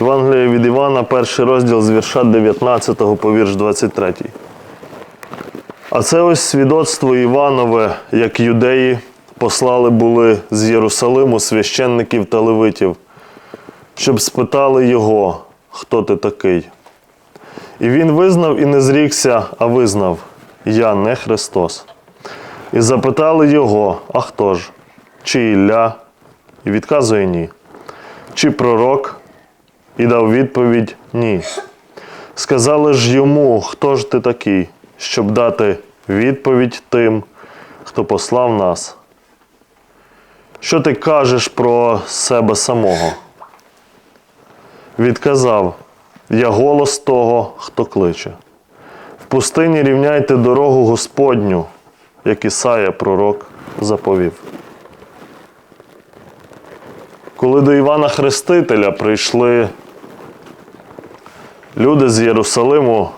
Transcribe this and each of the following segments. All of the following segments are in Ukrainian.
Євангелія від Івана, перший розділ з вірша 19 по вірш 23. А це ось свідоцтво Іванове, як юдеї послали були з Єрусалиму священників та левитів, щоб спитали його, хто ти такий. І він визнав і не зрікся, а визнав: Я не Христос. І запитали його, а хто ж? Чи Ілля? І відказує ні. Чи пророк? І дав відповідь ні. Сказали ж йому, хто ж ти такий, щоб дати відповідь тим, хто послав нас. Що ти кажеш про себе самого? Відказав, я голос того, хто кличе. В пустині рівняйте дорогу Господню, як Ісая пророк заповів. Коли до Івана Хрестителя прийшли люди з Єрусалиму,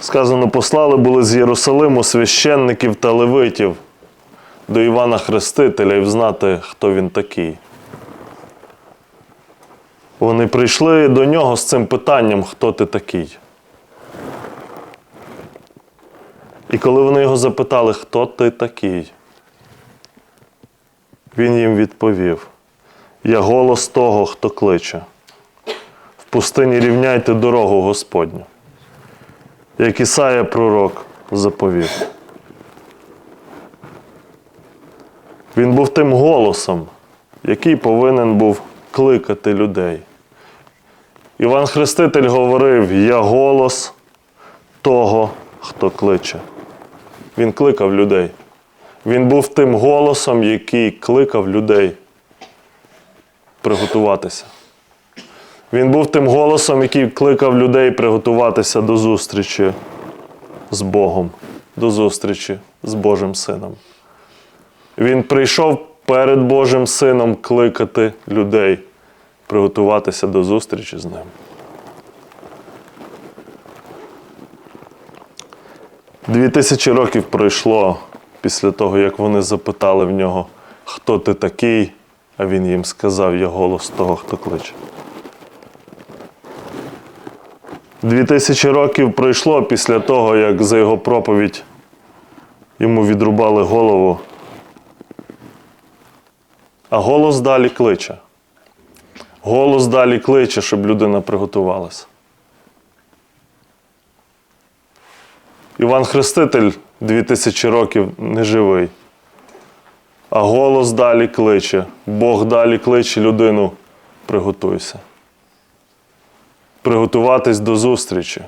сказано, послали були з Єрусалиму священників та левитів до Івана Хрестителя і взнати, хто він такий. Вони прийшли до нього з цим питанням, хто ти такий. І коли вони його запитали, хто ти такий, він їм відповів: Я голос того, хто кличе. Пустині рівняйте дорогу Господню. Як Ісая пророк заповів. Він був тим голосом, який повинен був кликати людей. Іван Хреститель говорив: Я голос того, хто кличе. Він кликав людей. Він був тим голосом, який кликав людей приготуватися. Він був тим голосом, який кликав людей приготуватися до зустрічі з Богом, до зустрічі з Божим Сином. Він прийшов перед Божим Сином кликати людей, приготуватися до зустрічі з ним. Дві тисячі років пройшло після того, як вони запитали в нього, хто ти такий, а він їм сказав, я голос того, хто кличе. Дві тисячі років пройшло після того, як за його проповідь йому відрубали голову. А голос далі кличе. Голос далі кличе, щоб людина приготувалася. Іван Хреститель дві тисячі років не живий. А голос далі кличе. Бог далі кличе людину. Приготуйся. Приготуватись до зустрічі.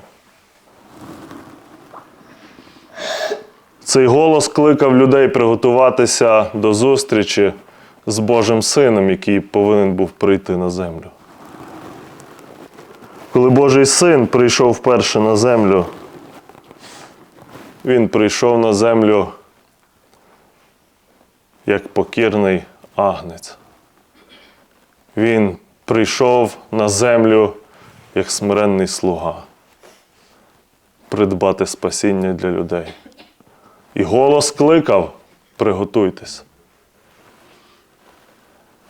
Цей голос кликав людей приготуватися до зустрічі з Божим Сином, який повинен був прийти на землю. Коли Божий син прийшов вперше на землю, він прийшов на землю як покірний агнець. Він прийшов на землю як смиренний слуга, придбати спасіння для людей. І голос кликав: приготуйтесь.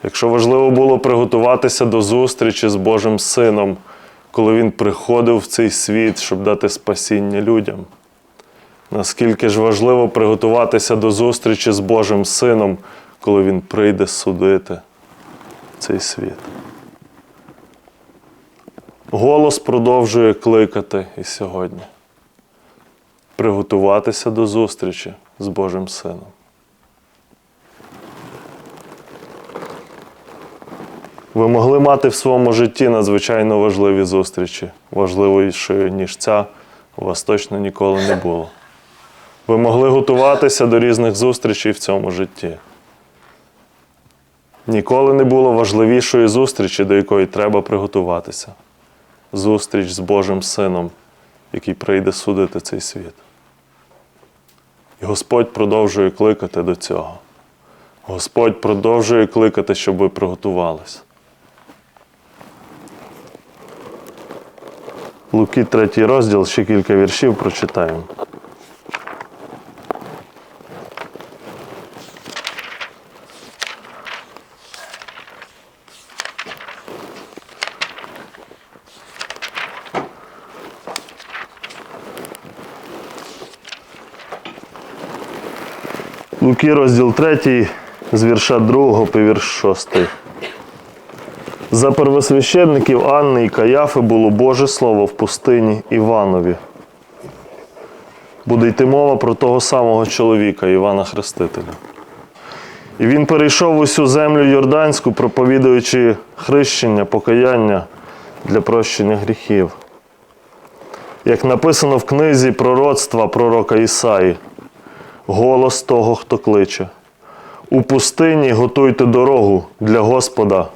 Якщо важливо було приготуватися до зустрічі з Божим Сином, коли Він приходив в цей світ, щоб дати спасіння людям, наскільки ж важливо приготуватися до зустрічі з Божим Сином, коли Він прийде судити цей світ. Голос продовжує кликати і сьогодні. Приготуватися до зустрічі з Божим Сином. Ви могли мати в своєму житті надзвичайно важливі зустрічі, важливішої, ніж ця, у вас точно ніколи не було. Ви могли готуватися до різних зустрічей в цьому житті. Ніколи не було важливішої зустрічі, до якої треба приготуватися. Зустріч з Божим Сином, який прийде судити цей світ. І Господь продовжує кликати до цього. Господь продовжує кликати, щоб ви приготувались. Луки, третій розділ, ще кілька віршів прочитаємо. Луки, розділ 3, з вірша 2 по вірш 6. За первосвященників Анни і Каяфи було Боже Слово в пустині Іванові. Буде йти мова про того самого чоловіка, Івана Хрестителя. І він перейшов усю землю Йорданську, проповідуючи хрещення, покаяння для прощення гріхів. Як написано в книзі пророцтва пророка Ісаї, голос того, хто кличе. У пустині готуйте дорогу для Господа,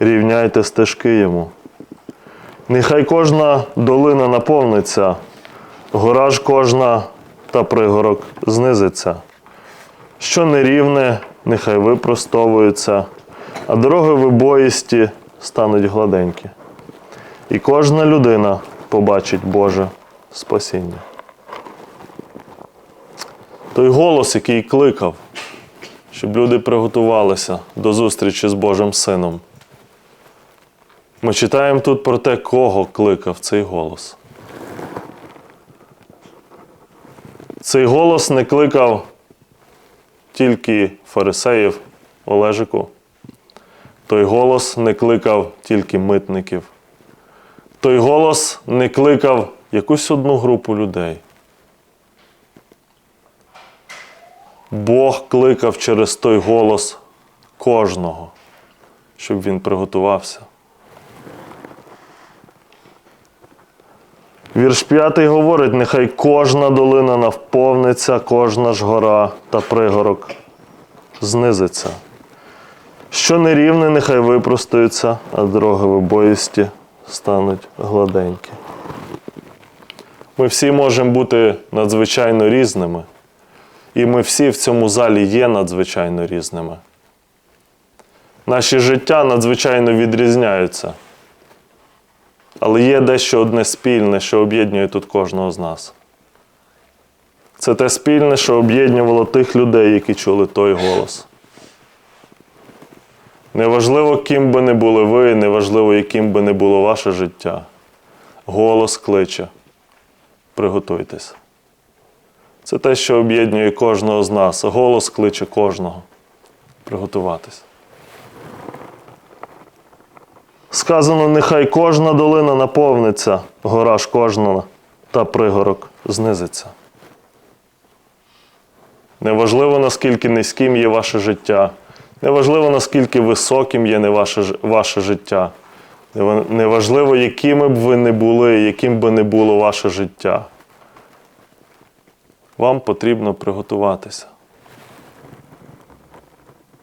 рівняйте стежки йому. Нехай кожна долина наповниться, гора ж кожна та пригорок знизиться. Що нерівне, нехай випростовується, а дороги вибоїсті стануть гладенькі. І кожна людина побачить Боже спасіння. Той голос, який кликав, щоб люди приготувалися до зустрічі з Божим Сином. Ми читаємо тут про те, кого кликав цей голос. Цей голос не кликав тільки фарисеїв Олежику. Той голос не кликав тільки митників. Той голос не кликав якусь одну групу людей. Бог кликав через той голос кожного, щоб він приготувався. Вірш 5 говорить: нехай кожна долина навповниться, кожна ж гора та пригорок знизиться. Що нерівне, нехай випростується, а дороги вибоїсті стануть гладенькі. Ми всі можемо бути надзвичайно різними, і ми всі в цьому залі є надзвичайно різними. Наші життя надзвичайно відрізняються. Але є дещо одне спільне, що об'єднує тут кожного з нас. Це те спільне, що об'єднувало тих людей, які чули той голос. Неважливо, ким би не були ви, неважливо, яким би не було ваше життя. Голос кличе. Приготуйтесь. Це те, що об'єднує кожного з нас. Голос кличе кожного. Приготуватись. Сказано, нехай кожна долина наповниться, гора ж кожна та пригорок знизиться. Неважливо, наскільки низьким є ваше життя, неважливо, наскільки високим є ваше, ваше життя. Неважливо, якими б ви не були, яким би не було ваше життя. Вам потрібно приготуватися.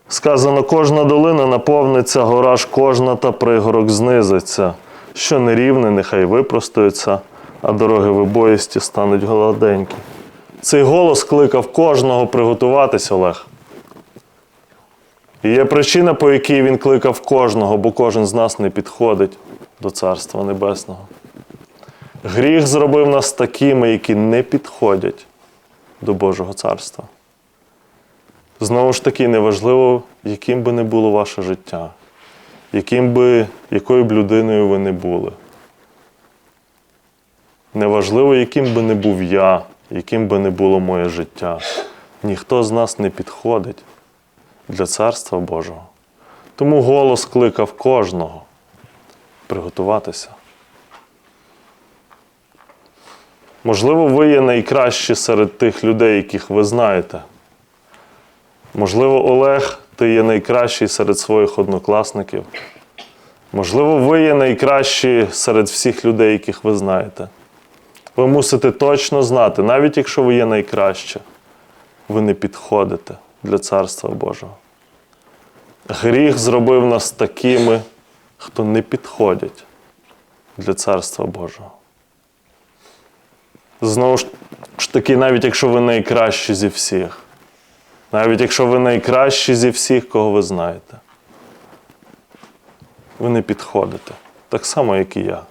Сказано, кожна долина наповниться, гора ж кожна та пригорок знизиться. Що нерівне, нехай випростується, а дороги вибоїсті стануть гладенькі. Цей голос кликав кожного приготуватись, Олег. І є причина, по якій він кликав кожного, бо кожен з нас не підходить до Царства Небесного. Гріх зробив нас такими, які не підходять до Божого царства. Знову ж таки, неважливо, яким би не було ваше життя, яким би, якою б людиною ви не були. Неважливо, яким би не був я, яким би не було моє життя. Ніхто з нас не підходить для Царства Божого. Тому голос кликав кожного приготуватися. Можливо, ви є найкращі серед тих людей, яких ви знаєте. Можливо, Олег, ти є найкращий серед своїх однокласників. Можливо, ви є найкращі серед всіх людей, яких ви знаєте. Ви мусите точно знати, навіть якщо ви є найкраще, ви не підходите для Царства Божого. Гріх зробив нас такими, хто не підходять для Царства Божого. Знову ж таки, навіть якщо ви найкращі зі всіх, навіть якщо ви найкращі зі всіх, кого ви знаєте, ви не підходите. Так само, як і я.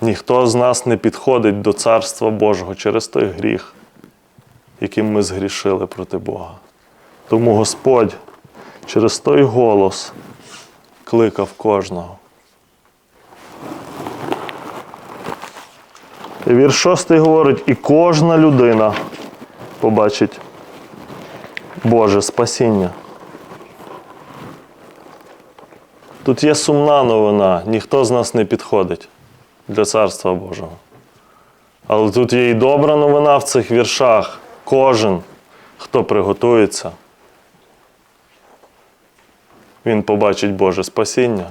Ніхто з нас не підходить до Царства Божого через той гріх, яким ми згрішили проти Бога. Тому Господь через той голос кликав кожного. Вірш шостий говорить, і кожна людина побачить Боже спасіння. Тут є сумна новина, ніхто з нас не підходить для Царства Божого. Але тут є і добра новина в цих віршах. Кожен, хто приготується, він побачить Боже спасіння.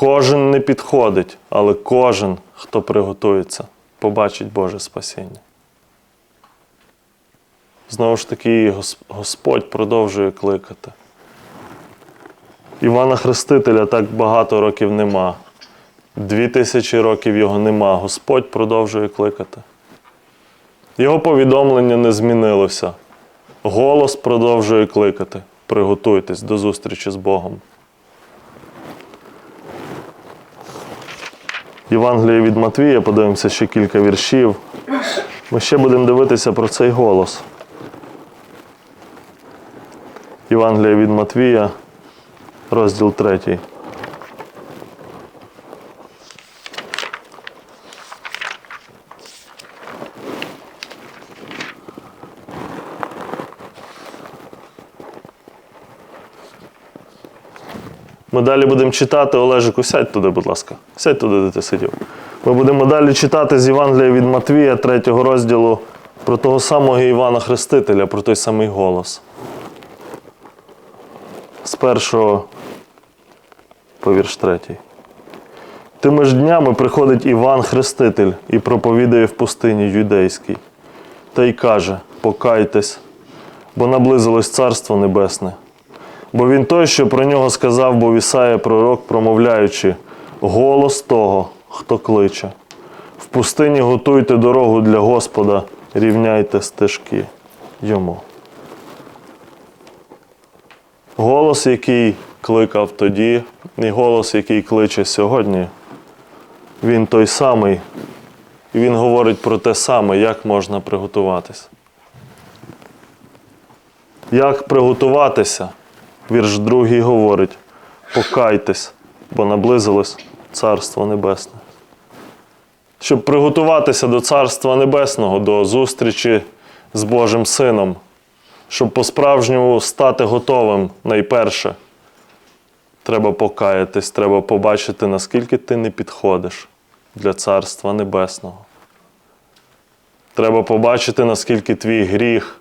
Кожен не підходить, але кожен, хто приготується, побачить Боже спасіння. Знову ж таки, Господь продовжує кликати. Івана Хрестителя так багато років нема. Дві тисячі років його нема. Господь продовжує кликати. Його повідомлення не змінилося. Голос продовжує кликати. Приготуйтесь до зустрічі з Богом. Євангеліє від Матвія, подивимося ще кілька віршів. Ми ще будемо дивитися про цей голос. Євангелія від Матвія, розділ 3. Ми далі будемо читати Олежику, сядь туди, будь ласка. Сядь туди, де ти сидів. Ми будемо далі читати з Євангелія від Матвія, 3 розділу, про того самого Івана Хрестителя, про той самий голос. З першого по вірш третій. Тими ж днями приходить Іван Хреститель і проповідає в пустині юдейській. Та й каже: Покайтесь, бо наблизилось Царство Небесне. Бо він той, що про нього сказав, був Ісая пророк, промовляючи, голос того, хто кличе. В пустині готуйте дорогу для Господа, рівняйте стежки йому. Голос, який кликав тоді, і голос, який кличе сьогодні, він той самий. І він говорить про те саме, як можна приготуватись. Як приготуватися? Вірш другий говорить: покайтесь, бо наблизилось Царство Небесне. Щоб приготуватися до Царства Небесного, до зустрічі з Божим Сином, щоб по-справжньому стати готовим найперше, треба покаятись, треба побачити, наскільки ти не підходиш для Царства Небесного. Треба побачити, наскільки твій гріх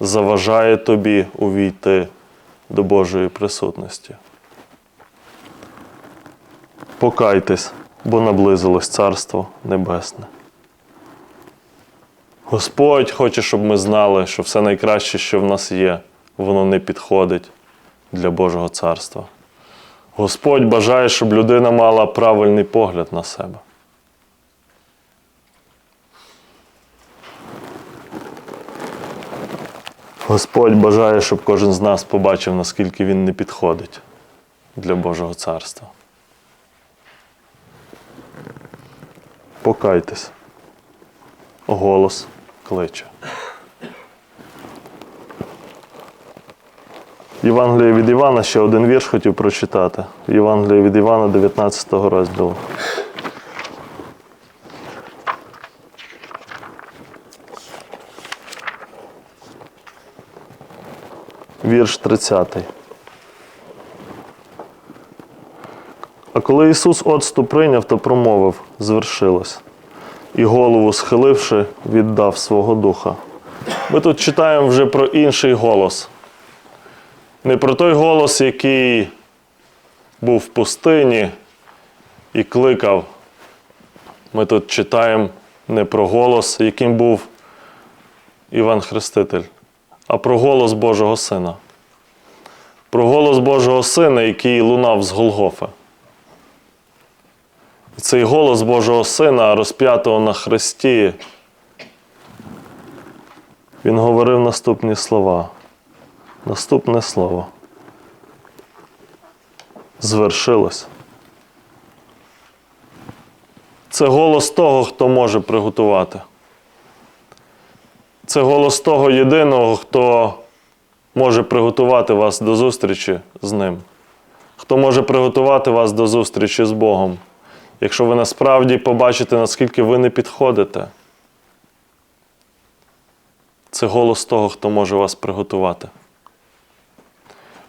заважає тобі увійти до Божої присутності. Покайтесь, бо наблизилось Царство Небесне. Господь хоче, щоб ми знали, що все найкраще, що в нас є, воно не підходить для Божого царства. Господь бажає, щоб людина мала правильний погляд на себе. Господь бажає, щоб кожен з нас побачив, наскільки він не підходить для Божого царства. Покайтесь. Голос кличе. Євангеліє від Івана ще один вірш хотів прочитати. Євангеліє від Івана 19 розділу. Вірш 30. А коли Ісус оцту прийняв, то промовив, звершилось, і голову схиливши, віддав свого духа. Ми тут читаємо вже про інший голос. Не про той голос, який був в пустині і кликав. Ми тут читаємо не про голос, яким був Іван Хреститель, а про голос Божого Сина. Про голос Божого Сина, який лунав з Голгофи. Цей голос Божого Сина, розп'ятого на хресті, він говорив наступні слова. Наступне слово. Звершилось. Це голос того, хто може приготувати. Це голос того єдиного, хто може приготувати вас до зустрічі з ним. Хто може приготувати вас до зустрічі з Богом, якщо ви насправді побачите, наскільки ви не підходите. це голос того, хто може вас приготувати.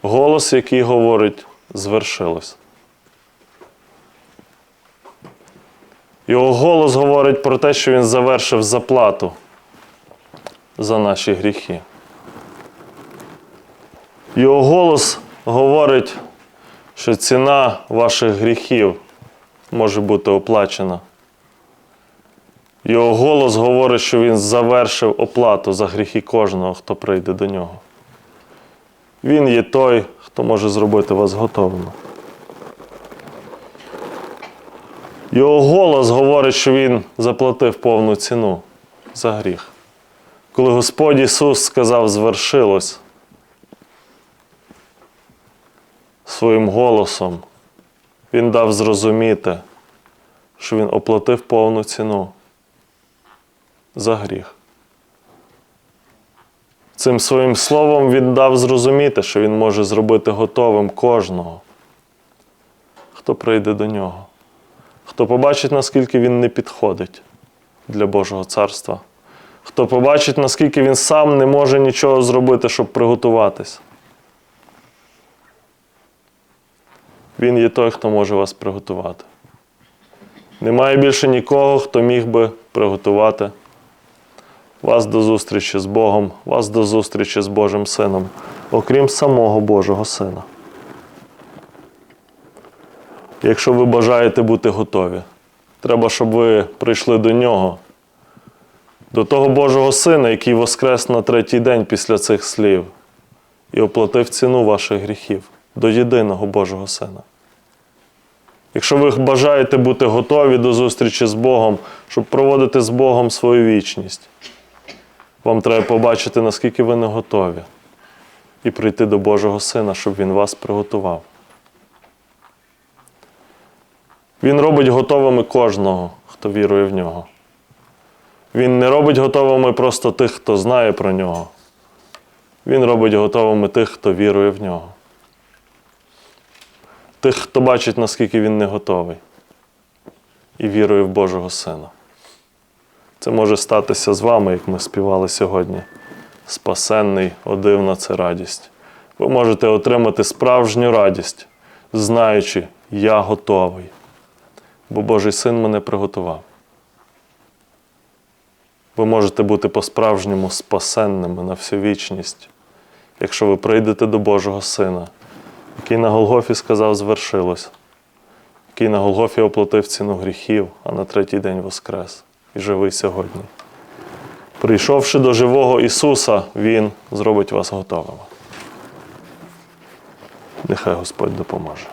Голос, який говорить, звершилось. Його голос говорить про те, що він завершив заплату за наші гріхи. Його голос говорить, що ціна ваших гріхів може бути оплачена. Його голос говорить, що він завершив оплату за гріхи кожного, хто прийде до нього. Він є той, хто може зробити вас готовими. Його голос говорить, що Він заплатив повну ціну за гріх. Коли Господь Ісус сказав, звершилось своїм голосом, Він дав зрозуміти, що Він оплатив повну ціну за гріх. Цим своїм словом він дав зрозуміти, що він може зробити готовим кожного, хто прийде до нього, хто побачить, наскільки він не підходить для Божого царства, хто побачить, наскільки він сам не може нічого зробити, щоб приготуватись. Він є той, хто може вас приготувати. Немає більше нікого, хто міг би приготувати вас до зустрічі з Богом, вас до зустрічі з Божим Сином, окрім самого Божого Сина. Якщо ви бажаєте бути готові, треба, щоб ви прийшли до Нього, до того Божого Сина, який воскрес на третій день після цих слів і оплатив ціну ваших гріхів, до єдиного Божого Сина. Якщо ви бажаєте бути готові до зустрічі з Богом, щоб проводити з Богом свою вічність, вам треба побачити, наскільки ви не готові, і прийти до Божого Сина, щоб Він вас приготував. Він робить готовими кожного, хто вірує в нього. Він не робить готовими просто тих, хто знає про нього. Він робить готовими тих, хто вірує в нього. Тих, хто бачить, наскільки він не готовий, і вірує в Божого Сина. Це може статися з вами, як ми співали сьогодні. Спасенний, о дивна це радість. Ви можете отримати справжню радість, знаючи, я готовий, бо Божий син мене приготував. Ви можете бути по-справжньому спасенними на всю вічність, якщо ви прийдете до Божого Сина, який на Голгофі сказав, звершилось, який на Голгофі оплатив ціну гріхів, а на третій день воскрес і живий сьогодні. Прийшовши до живого Ісуса, Він зробить вас готовими. Нехай Господь допоможе.